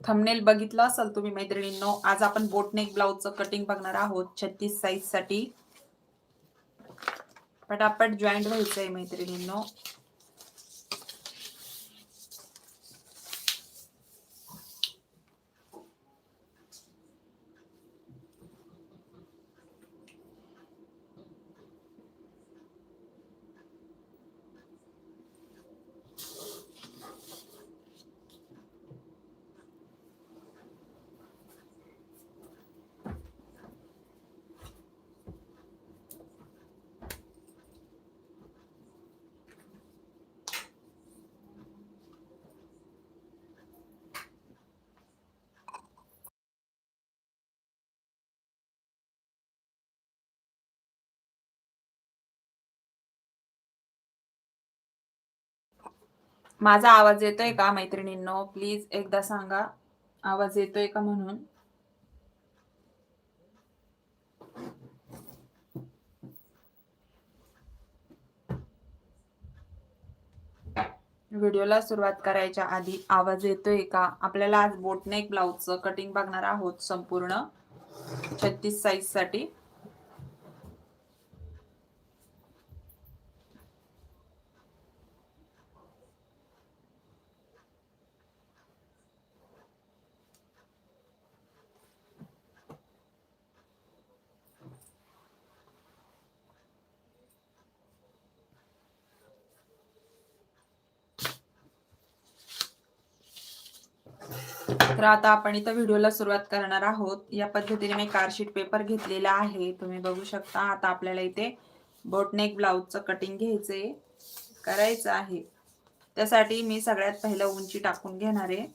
Thumbnail बघितलं असेल तुम्ही मैत्रिणींनो आज आपण बोटनेक ब्लाउजचं कटिंग बघणार आहोत छत्तीस साईजसाठी. पटापट जॉईंट व्हायचंय मैत्रिणींनो. माझा आवाज येतोय का मैत्रिणींनो? प्लीज एकदा सांगा. आवाज येतोय का म्हणून? व्हिडिओला सुरुवात करायच्या आधी आवाज येतोय का? आपल्याला आज बोटनेक ब्लाउजचं कटिंग बघणार आहोत संपूर्ण. छत्तीस साईजसाठी. तर आता आपण इथं व्हिडिओला सुरुवात करणार आहोत. या पद्धतीने मी कार्डशीट पेपर घेतलेला आहे. तुम्ही बघू शकता आता आपल्याला इथे बोटनेक ब्लाऊजचं कटिंग घ्यायचंय करायचं आहे. त्यासाठी मी सगळ्यात पहिलं उंची टाकून घेणार आहे.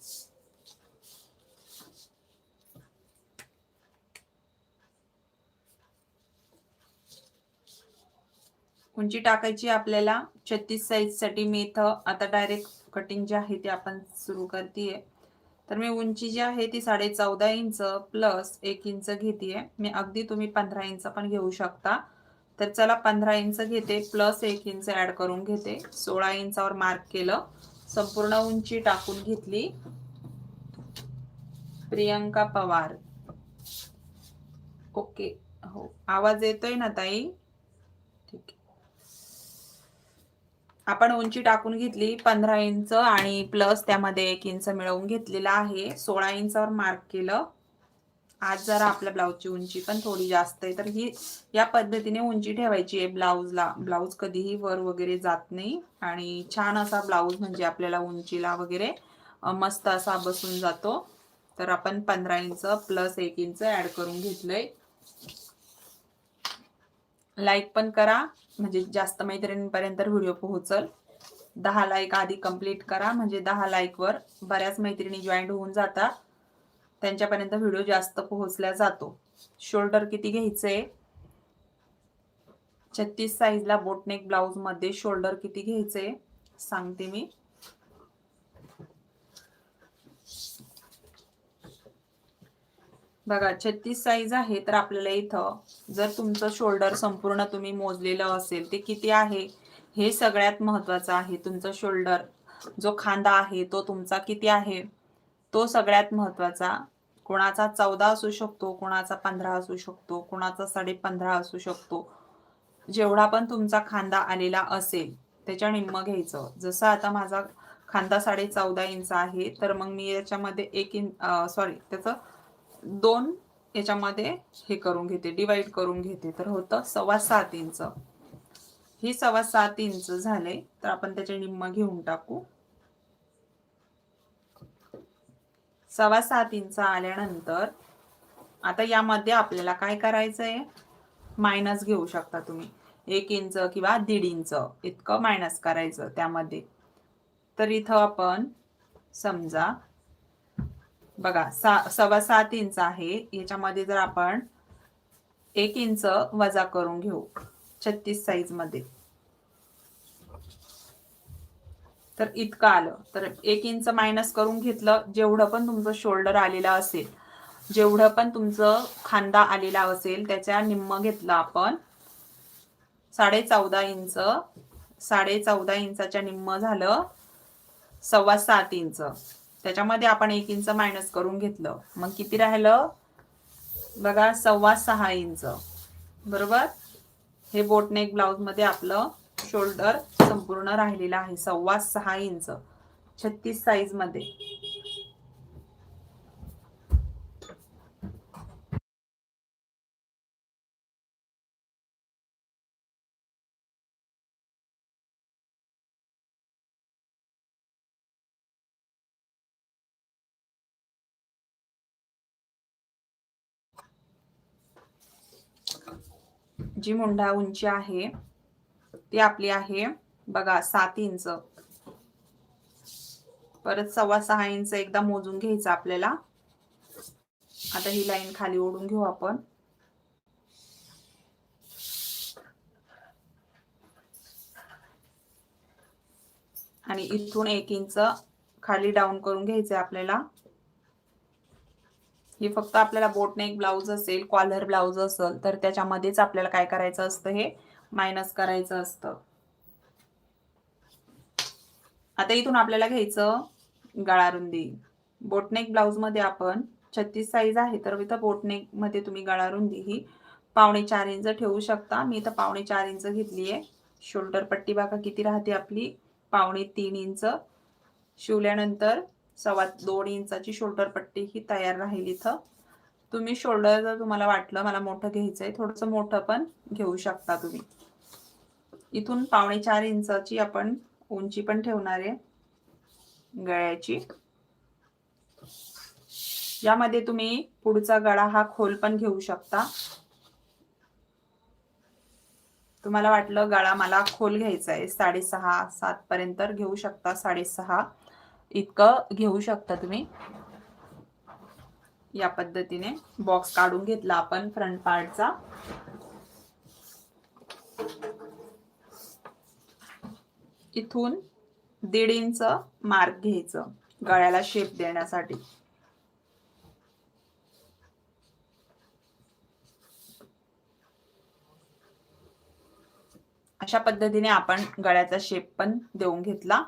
उंची टाकायची आपल्याला छत्तीस साईजसाठी मी इथं आता डायरेक्ट कटिंग जे आहे ते आपण सुरू करतेय. तर मी उंची जी आहे ती साडे चौदा इंच प्लस एक इंच घेते मी अगदी तुम्ही पंधरा इंच पण घेऊ शकता. तर चला पंधरा इंच घेते प्लस एक इंच ऍड करून घेते. सोळा इंचावर मार्क केलं. संपूर्ण उंची टाकून घेतली. प्रियंका पवार. ओके हो. आवाज येतोय ना ताई ठीक आहे आपण उंची टाकून घेतली पंधरा इंच आणि प्लस त्यामध्ये एक इंच मिळवून घेतलेला आहे. सोळा इंचावर मार्क केलं. आज जरा आपल्या ब्लाऊजची उंची पण थोडी जास्त आहे तर ही या पद्धतीने उंची ठेवायची आहे ब्लाऊजला ब्लाऊज कधीही वर वगैरे जात नाही आणि छान असा ब्लाऊज म्हणजे आपल्याला उंचीला वगैरे मस्त असा बसून जातो. तर आपण पंधरा इंच प्लस एक इंच ऍड करून घेतलंय. लाईक पण करा. म्हणजे जास्त मैत्रिणींपर्यंत व्हिडिओ पोहोचल. दहा लाईक आधी कंप्लीट करा. म्हणजे दहा लाईकवर बऱ्याच मैत्रिणी जॉईंट होऊन जातात त्यांच्यापर्यंत व्हिडिओ जास्त पोहोचला जातो. शोल्डर किती घ्यायचंय? छत्तीस साईजला बोटनेक ब्लाऊजमध्ये शोल्डर किती घ्यायचंय? सांगते मी. बघा छत्तीस साईज आहे तर आपल्याला इथं जर तुमचं शोल्डर संपूर्ण तुम्ही मोजलेलं असेल ते किती आहे? हे सगळ्यात महत्वाचं आहे. तुमचं शोल्डर जो खांदा आहे तो तुमचा किती आहे? तो सगळ्यात महत्त्वाचा. कोणाचा चौदा असू शकतो कोणाचा पंधरा असू शकतो कोणाचा साडे पंधरा असू शकतो. जेवढा पण तुमचा खांदा आलेला असेल त्याच्या निम्म घ्यायचं. जसं आता माझा खांदा साडे चौदा इंच आहे तर मग मी याच्यामध्ये एक इंच सॉरी त्याचं दोन याच्यामध्ये हे करून घेते डिवाइड करून घेते. तर होतं सव्वा सात इंच. ही सव्वा सात इंच झाले तर आपण त्याचे निम्म घेऊन टाकू. सव्वा सात इंच आल्यानंतर आता यामध्ये आपल्याला काय करायचं आहे मायनस घेऊ शकता तुम्ही. एक इंच किंवा दीड इंच इतकं मायनस करायचं त्यामध्ये. तर इथं आपण समजा बघा सा सव्वा सात इंच आहे. याच्यामध्ये जर आपण एक इंच वजा करून घेऊ छत्तीस साईजमध्ये. तर इतकं आलं. तर एक इंच मायनस करून घेतलं जेवढं पण तुमचं शोल्डर आलेलं असेल जेवढं पण तुमचं खांदा आलेला असेल त्याच्या निम्म घेतलं आपण साडे चौदा इंच साडे चौदा इंचाच्या निम्म झालं सव्वा सात इंच. त्याच्यामध्ये आपण एक इंच मायनस करून घेतलं. मग किती राहिलं? बघा सव्वा सहा इंच. बरोबर? हे बोटनेक ब्लाउजमध्ये आपलं शोल्डर संपूर्ण राहिलेलं आहे. सव्वा सहा इंच. छत्तीस साईज जी मुंडा उंची आहे ती आपली आहे बघा सात इंच. परत सव्वा सहा इंच एकदा मोजून घ्यायचं आपल्याला. आता ही लाईन खाली ओढून घेऊ आपण. आणि इथून एक इंच खाली डाऊन करून घ्यायचंय आपल्याला. हे फक्त आपल्याला बोटनेक ब्लाऊज असेल कॉलर ब्लाऊज असेल तर त्याच्यामध्येच आपल्याला काय करायचं असतं हे? मायनस करायचं असतं. आता इथून आपल्याला घ्यायचं गळा रुंदी बोटनेक ब्लाऊजमध्ये आपण छत्तीस साईज आहे तर इथं बोटनेकमध्ये तुम्ही गळा रुंदी ही पावणे चार इंच ठेवू शकता. मी इथं पावणे चार इंच घेतली आहे शोल्डर पट्टी बाका किती राहते आपली? पावणे तीन इंच. शिवल्यानंतर सव्वा दोन इंचाची शोल्डर पट्टी ही तयार राहील इथं. तुम्ही शोल्डर जर तुम्हाला वाटलं मला मोठं घ्यायचंय थोडंसं मोठं पण घेऊ शकता तुम्ही. इथून पावणे चार इंचाची आपण उंची पण ठेवणार आहे गळ्याची. यामध्ये तुम्ही पुढचा गळा हा खोल पण घेऊ शकता. तुम्हाला वाटलं गळा मला खोल घ्यायचा आहे साडेसहा सात पर्यंत घेऊ शकता साडेसहा. इतकं घेऊ शकता तुम्ही. या पद्धतीने बॉक्स काढून घेतला आपण फ्रंट पार्टचा इथून दीड इंच मार्क घ्यायचं गळ्याला शेप देण्यासाठी. अशा पद्धतीने आपण गळ्याचा शेप पण देऊन घेतला.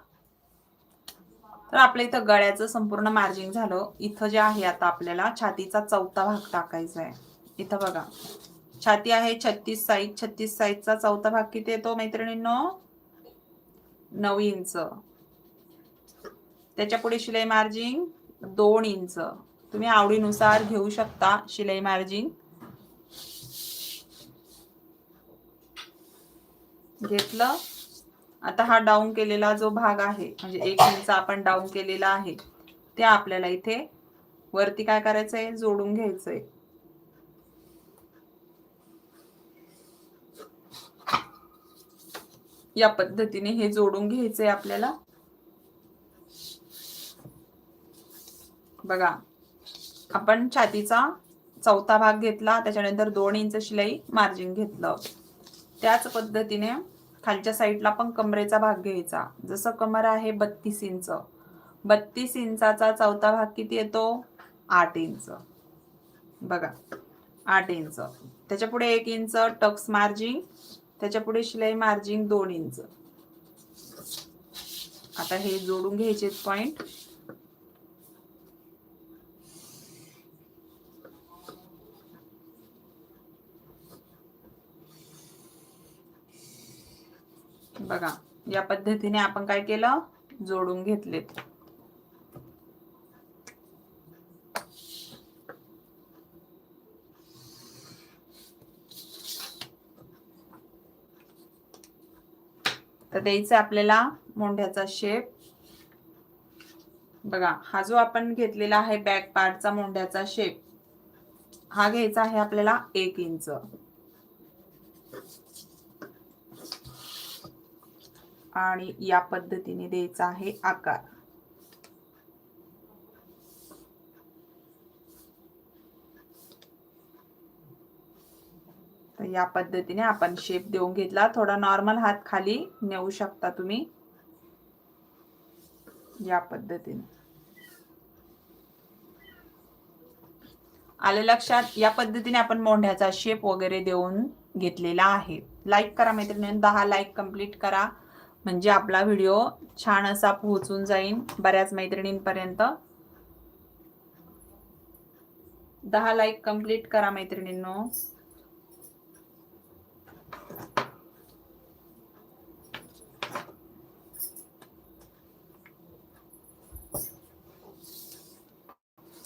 तर आपल्या इथं गळ्याचं संपूर्ण मार्जिन झालं. इथं जे आहे आता आपल्याला छातीचा चौथा भाग टाकायचा आहे. इथं बघा. छाती आहे छत्तीस साईज छत्तीस साईजचा चौथा भाग किती येतो मैत्रिणींनो? नऊ इंच. त्याच्या पुढे शिलाई मार्जिन दोन इंच. तुम्ही आवडीनुसार घेऊ शकता शिलाई मार्जिन घेतलं. आता हा डाऊन केलेला जो भाग आहे म्हणजे एक इंच आपण डाऊन केलेला आहे ते आपल्याला इथे वरती काय करायचंय? जोडून घ्यायचंय. या पद्धतीने हे जोडून घ्यायचंय आपल्याला. बघा आपण छातीचा चौथा भाग घेतला त्याच्यानंतर दोन इंच शिलाई मार्जिन घेतलं. त्याच पद्धतीने खालच्या साईडला पण कमरेचा भाग घ्यायचा. जसं कमर आहे बत्तीस इंच. बत्तीस इंचाचा चौथा भाग किती येतो? आठ इंच. बघा. आठ इंच. त्याच्या पुढे एक इंच टक्स मार्जिंग त्याच्या पुढे शिलाई मार्जिंग दोन इंच. आता हे जोडून घ्यायचे पॉइंट बघा या पद्धतीने आपण काय केलं? जोडून घेतलेत. तर द्यायचं आपल्याला मोंढ्याचा शेप बघा हा जो आपण घेतलेला आहे बॅक पार्टचा मोंढ्याचा शेप हा घ्यायचा आहे आपल्याला एक इंच. आणि या पद्धतीने द्यायचा आहे आकार. तर या पद्धतीने आपण शेप देऊन घेतला. थोडा नॉर्मल हात खाली नेऊ शकता तुम्ही. या पद्धतीने. आले लक्षात? या पद्धतीने आपण मोंढ्याचा शेप वगैरे देऊन घेतलेला आहे. लाईक करा मैत्रिणी दहा लाईक कंप्लीट करा. म्हणजे आपला व्हिडिओ छान असा पोहोचून जाईन बऱ्याच मैत्रिणींपर्यंत. दहा लाईक कंप्लीट करा मैत्रिणींनो.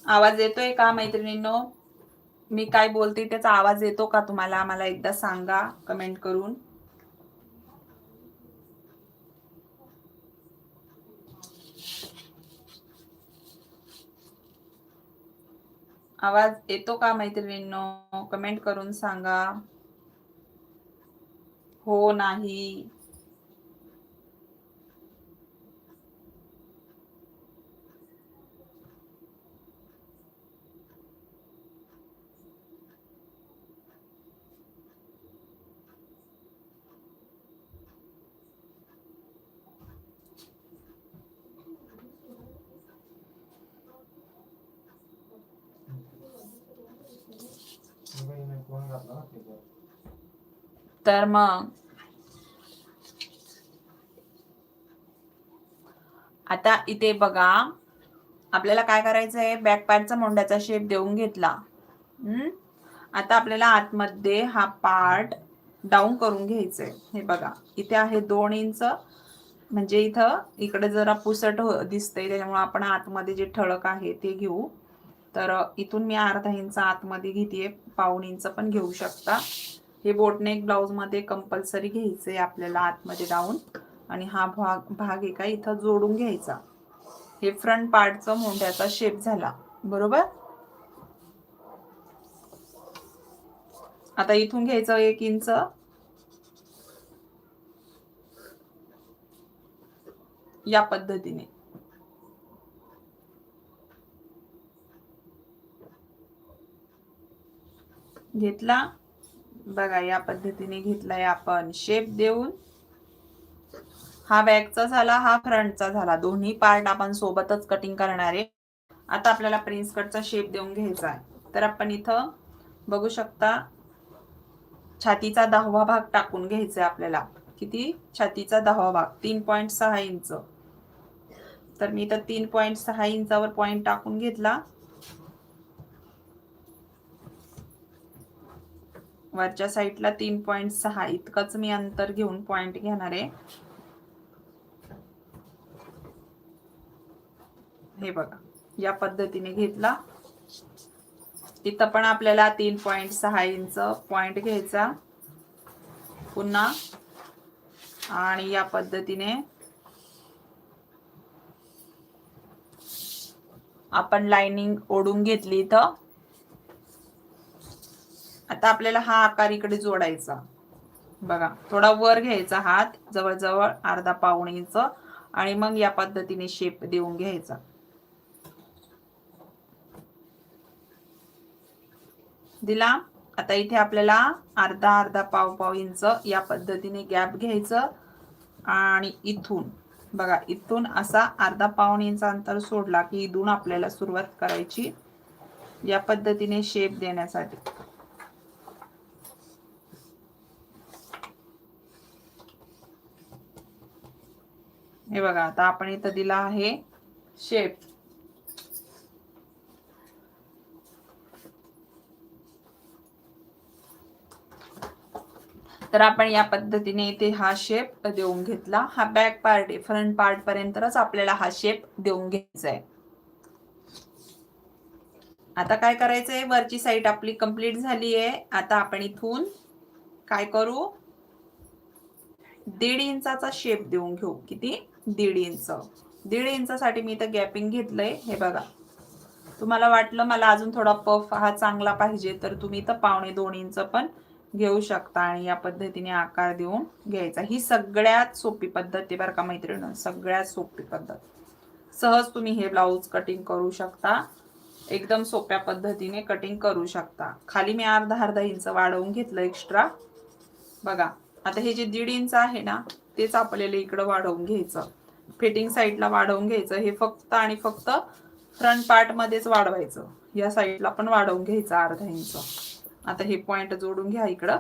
आवाज येतोय का मैत्रिणींनो? मी काय बोलते त्याचा आवाज येतो का तुम्हाला? आम्हाला एकदा सांगा कमेंट करून. आवाज येतो का मैत्रिणींनो? कमेंट करून सांगा. हो नाही कोण घातला ना त्याच्यावर तर मग आता इथे बघा. आपल्याला काय करायचं आहे? बॅक पार्टचा मोंड्याचा शेप देऊन घेतला. हम्म? आता आपल्याला आतमध्ये हा पार्ट डाऊन करून घ्यायचंय. हे बघा. इथे आहे दोन इंच म्हणजे इथं इकडे जरा पुसट हो- दिसतंय. त्याच्यामुळे आपण आतमध्ये जे ठळक आहे ते घेऊ. तर इथून मी अर्धा इंच आतमध्ये घेते पाऊण इंच पण घेऊ शकता. हे बोटनेक ब्लाउजमध्ये कंपल्सरी घ्यायचे आपल्याला आतमध्ये जाऊन आणि हा भाग भाग एका इथं जोडून घ्यायचा. हे फ्रंट पार्टचं मोंढ्याचा शेप झाला. बरोबर? आता इथून घ्यायचं एक इंच या पद्धतीने. घेतला. बघा या पद्धतीने घेतलाय आपण. शेप देऊन हा बॅकचा झाला हा फ्रंटचा झाला. दोन्ही पार्ट आपण सोबतच कटिंग करणार आहे. आता आपल्याला प्रिन्स कटचा शेप देऊन घ्यायचा आहे. तर आपण इथं बघू शकता छातीचा दहावा भाग टाकून घ्यायचा आहे आपल्याला. किती? छातीचा दहावा भाग तीन पॉईंट सहा इंच. तर मी इथं तीन पॉईंट सहा इंचावर पॉईंट टाकून घेतला. वरच्या साईडला तीन पॉईंट सहा. इतकंच मी अंतर घेऊन पॉईंट घेणार आहे. हे बघा या पद्धतीने घेतला. तिथं पण आपल्याला तीन पॉईंट सहा इंच पॉईंट घ्यायचा. पुन्हा. आणि या पद्धतीने आपण लाइनिंग ओढून घेतली इथं. आता आपल्याला हा आकार इकडे जोडायचा. बघा थोडा वर घ्यायचा हात जवळजवळ अर्धा पाऊण इंच आणि मग या पद्धतीने शेप देऊन घ्यायचा. दिला? आता इथे आपल्याला अर्धा अर्धा पाव पाव इंच या पद्धतीने गॅप घ्यायचं. आणि इथून बघा इथून असा अर्धा पाऊण इंच अंतर सोडला की इथून आपल्याला सुरुवात करायची. या पद्धतीने शेप देण्यासाठी. हे बघा आता आपण इथं दिला आहे शेप तर आपण या पद्धतीने इथे हा शेप देऊन घेतला. हा बॅक पार्ट आहे. फ्रंट पार्ट पर्यंतच आपल्याला हा शेप देऊन घ्यायचा आहे आता काय करायचंय? वरची साईड आपली कंप्लीट झाली आहे आता आपण इथून काय करू? दीड इंचाचा शेप देऊन घेऊ. किती? दीड इंच. दीड इंचासाठी मी इथं गॅपिंग घेतलंय. हे बघा. तुम्हाला वाटलं मला अजून थोडा पफ हा चांगला पाहिजे तर तुम्ही इथं पावणे दोन इंच पण घेऊ शकता आणि या पद्धतीने आकार देऊन घ्यायचा. ही सगळ्यात सोपी पद्धत आहे बरं का मैत्रिणी सगळ्यात सोपी पद्धत. सहज तुम्ही हे ब्लाऊज कटिंग करू शकता. एकदम सोप्या पद्धतीने कटिंग करू शकता. खाली मी अर्धा अर्धा इंच वाढवून घेतलं एक्स्ट्रा बघा. आता हे जे दीड इंच आहे ना तेच आपल्याला इकडं वाढवून घ्यायचं. फिटिंग साईडला वाढवून घ्यायचं. हे फक्त आणि फक्त फ्रंट पार्ट मध्येच वाढवायचं. या साईडला पण वाढवून घ्यायचं अर्धा इंच. आता हे पॉइंट जोडून घ्या इकडं.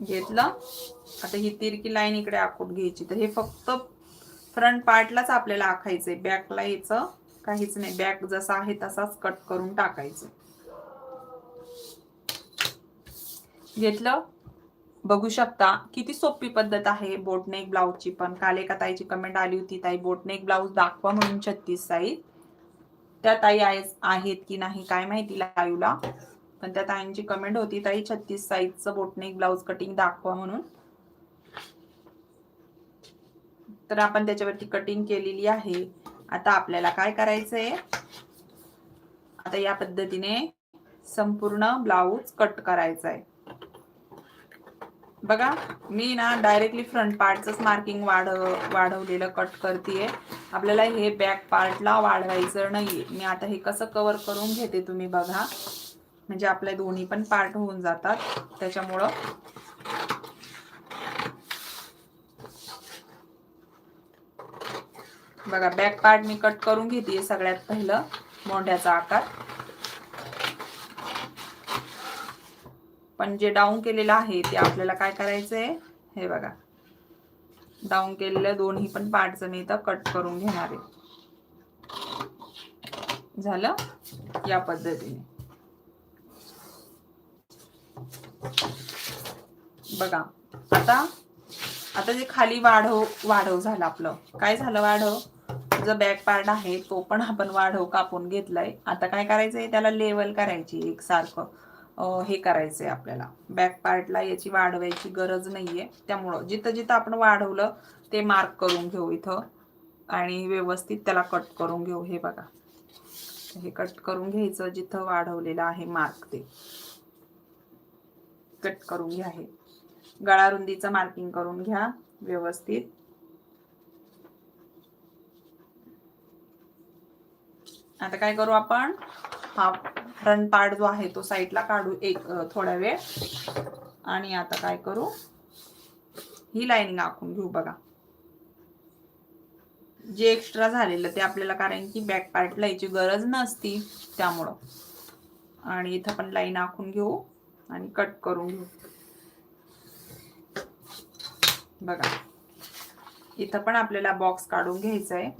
घेतलं. आता ही तिरकी लाईन इकडे आखून घ्यायची. तर हे फक्त फ्रंट पार्टलाच आपल्याला आखायचंय. बॅकला यायचं. काहीच नाही. बॅक जसा आहे तसाच कट करून टाकायचं. घेतलं? बघू शकता. किती सोपी पद्धत आहे बोटनेक ब्लाऊजची. पण काल एका ताईची कमेंट आली होती. ताई बोटनेक ब्लाऊज दाखवा म्हणून छत्तीस साईज त्या ताई आहेत की नाही काय माहिती लाईव्हला पण त्या ताईंची कमेंट होती ताई छत्तीस साईजचं बोटनेक ब्लाऊज कटिंग दाखवा म्हणून. तर आपण त्याच्यावरती कटिंग केलेली आहे. आता आपल्याला काय करायचंय? आता या पद्धतीने संपूर्ण ब्लाऊज कट करायचा आहे बघा मी ना डायरेक्टली फ्रंट पार्टच मार्किंग वाढ वाढवलेलं कट करतेय. आपल्याला हे बॅक पार्टला वाढवायचं नाहीये. मी आता हे कसं कवर करून घेते तुम्ही बघा. म्हणजे आपले दोन्ही पण पार्ट होऊन जातात. त्याच्यामुळं बघा बॅक पार्ट मी कट करून घेते सगळ्यात पहिलं मोंढ्याचा आकार. पण जे डाऊन केलेलं आहे ते आपल्याला काय करायचंय? हे बघा. डाऊन केलेल्या दोन्ही पण पार्टचं मी इथं कट करून घेणार आहे. झालं? या पद्धतीने. बघा. आता आता जे खाली वाढव वाढव झालं आपलं. काय झालं वाढव? जो बॅक पार्ट आहे तो पण आपण वाढव कापून घेतलाय. आता काय करायचंय? त्याला लेवल करायची एक हे करायचं हे करायचंय आपल्याला. बॅक पार्टला याची वाढवायची गरज नाहीये. त्यामुळं जिथं जिथं आपण वाढवलं ते मार्क करून घेऊ इथं. आणि व्यवस्थित त्याला कट करून घेऊ. हे बघा. हे कट करून घ्यायचं. जिथं वाढवलेलं आहे मार्क ते. कट करून घ्या हे. गळा रुंदीचं मार्किंग करून घ्या. व्यवस्थित. आता काय करू आपण? हा. फ्रंट पार्ट जो आहे तो साईडला काढू एक थोडा वेळ. आणि आता काय करू? ही लाईनिंग आखून घेऊ बघा. जे एक्स्ट्रा झालेलं ते आपल्याला कारण की बॅक पार्टला याची गरज नसती त्यामुळं. आणि इथं पण लाईन आखून घेऊ आणि कट करून घेऊ. बघा. इथं पण आपल्याला बॉक्स काढून घ्यायचा आहे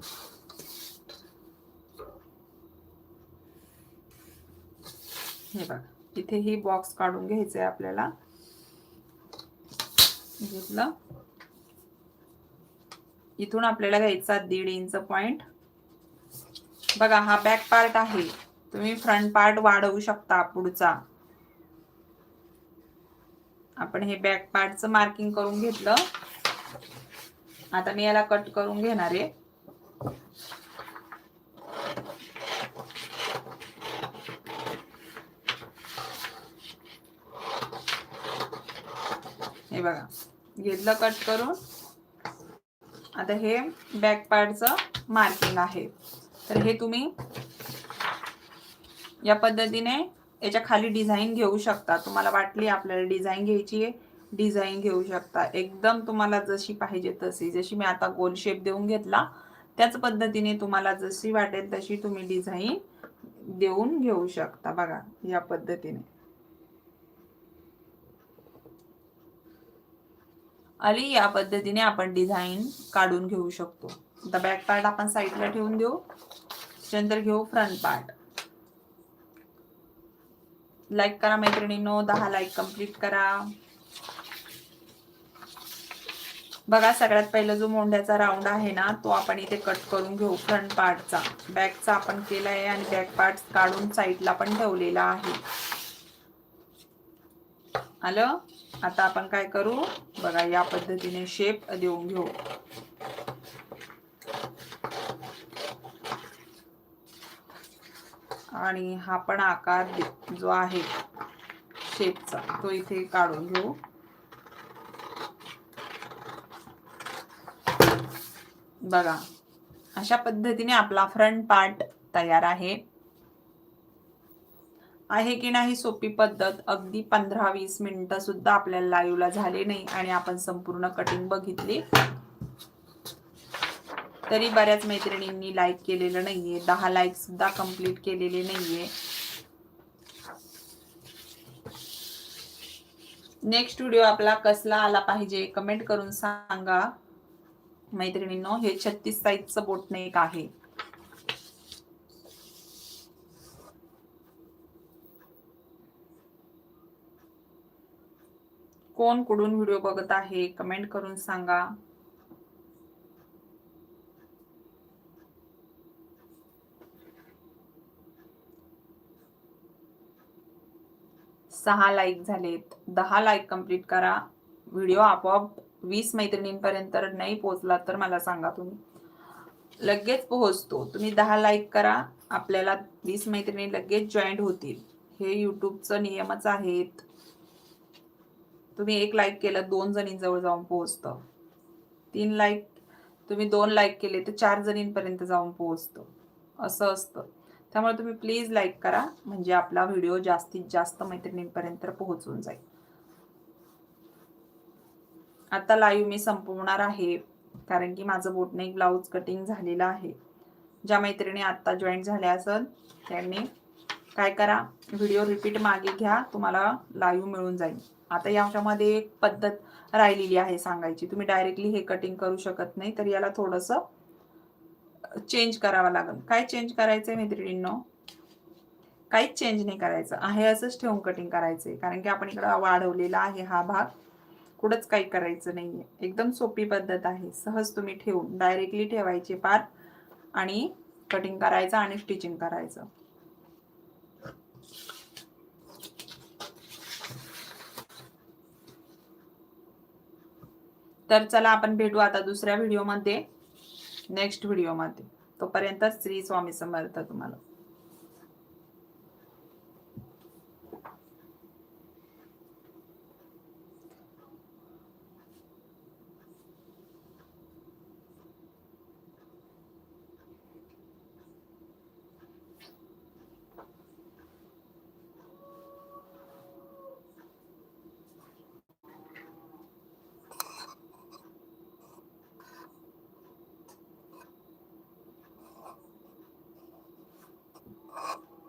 हे बघा इथे ही बॉक्स काढून घ्यायचं आहे आपल्याला. घेतलं. इथून आपल्याला घ्यायचा दीड इंच पॉइंट बघा हा बॅक पार्ट आहे. तुम्ही फ्रंट पार्ट वाढवू शकता पुढचा. आपण हे बॅक पार्टचं मार्किंग करून घेतलं. आता मी याला कट करून घेणार आहे. हे बघा. घेतलं कट करून. आता हे बॅक पार्टचं मार्किंग आहे. तर हे तुम्ही या पद्धतीने याच्या खाली डिझाईन घेऊ शकता. तुम्हाला वाटली आपल्याला डिझाईन घ्यायची आहे डिझाईन घेऊ शकता. एकदम तुम्हाला जशी पाहिजे तशी. जशी मी आता गोल शेप देऊन घेतला त्याच पद्धतीने तुम्हाला जशी वाटेल तशी तुम्ही डिझाईन देऊन घेऊ शकता बघा या पद्धतीने. आली या पद्धतीने आपण डिझाईन काढून घेऊ शकतो. आता बॅक पार्ट आपण साईडला ठेवून देऊ. त्याच्यानंतर घेऊ फ्रंट पार्ट लाईक करा मैत्रिणींनो दहा लाईक कंप्लीट करा. बघा सगळ्यात पहिला जो मोंढ्याचा राऊंड आहे ना तो आपण इथे कट करून घेऊ फ्रंट पार्टचा बॅकचा आपण केला आहे आणि बॅक पार्ट काढून साईडला पण ठेवलेला आहे. आलं? आता आपण काय करू? बघा या पद्धतीने शेप देऊन घेऊ. आणि हा पण आकार जो आहे शेपचा तो इथे काढून घेऊ. बघा अशा पद्धतीने आपला फ्रंट पार्ट तयार आहे. आहे की नाही सोपी पद्धत? अगदी पंधरा वीस मिनिटं सुद्धा आपल्याला लाईव्हला झाले नाही आणि आपण संपूर्ण कटिंग बघितली. तरी बऱ्याच मैत्रिणींनी लाईक केलेलं नाहीये. दहा लाईक सुद्धा कंप्लीट केलेले नाहीये. नेक्स्ट व्हिडिओ आपला कसला आला पाहिजे कमेंट करून सांगा. मैत्रिणींनो हे छत्तीस साईजचं बोटनेक आहे. कोण कुठून व्हिडिओ बघत आहे कमेंट करून सांगा. सहा लाईक झालेत. दहा लाईक कंप्लीट करा. व्हिडिओ आपोआप वीस मैत्रिणींपर्यंत नाही पोहोचला तर मला सांगा तुम्ही. लगेच पोहोचतो. तुम्ही दहा लाईक करा. आपल्याला वीस मैत्रिणी लगेच जॉईंट होतील. हे युट्यूबचं नियमच आहेत. तुम्ही एक लाईक केलं दोन जणींजवळ जाऊन पोहोचतं. तीन लाईक तुम्ही दोन लाईक केले तर चार जणींपर्यंत जाऊन पोहोचतं. असं असतं. त्यामुळे तुम्ही प्लीज लाईक करा म्हणजे आपला व्हिडिओ जास्तीत जास्त मैत्रिणींपर्यंत पोहोचून जाईल. आता लाईव्ह मी संपवणार आहे कारण की माझं बोटने ब्लाऊज कटिंग झालेलं आहे. ज्या मैत्रिणी आता जॉईन झाल्या असेल त्यांनी काय करा व्हिडिओ रिपीट मागे घ्या तुम्हाला लाईव्ह मिळून जाईल. आता याच्यामध्ये एक पद्धत राहिलेली आहे सांगायची. तुम्ही डायरेक्टली हे कटिंग करू शकत नाही तर याला थोडस चेंज करावं लागेल. काय चेंज करायचंय मैत्रिणींनो? काहीच चेंज नाही करायचं. आहे असंच ठेवून कटिंग करायचंय. कारण की आपण इकडं वाढवलेला आहे हा भाग. कुठंच काही करायचं नाहीये. एकदम सोपी पद्धत आहे. सहज तुम्ही ठेवून डायरेक्टली ठेवायचे पार आणि कटिंग करायचं आणि स्टिचिंग करायचं. तर चला आपण भेटू आता दुसऱ्या व्हिडिओमध्ये नेक्स्ट व्हिडिओमध्ये तोपर्यंत श्री स्वामी समर्थ तुम्हाला.